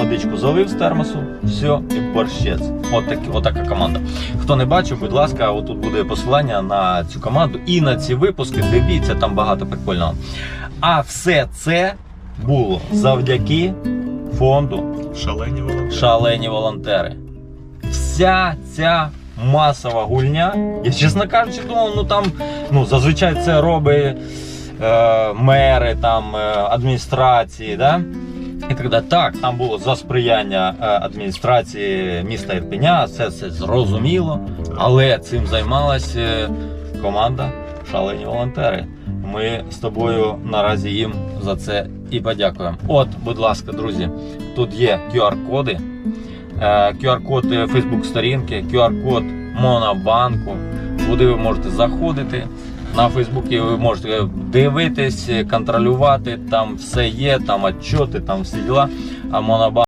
Водичку залив з термосу, все, і борщець. От, так, от така команда. Хто не бачив, будь ласка, отут буде посилання на цю команду і на ці випуски. Дивіться, там багато прикольного. А все це було завдяки фонду Шалені волонтери. Шалені волонтери. Вся ця масова гульня, я чесно кажучи, думав, ну там ну, зазвичай це робить е, мери, там, е, адміністрації. Да? І так далі. Так, там було за сприяння е, адміністрації міста Ірпеня, це все зрозуміло. Але цим займалася е, команда Шалені волонтери. Ми з тобою наразі їм за це і подякуємо. От, будь ласка, друзі, тут є QR-коди, е, QR-код Facebook сторінки, QR-код Монобанку, куди ви можете заходити. На Фейсбуці ви можете дивитись, контролювати, там все є, там отчоти, там всі діла. А Монобанк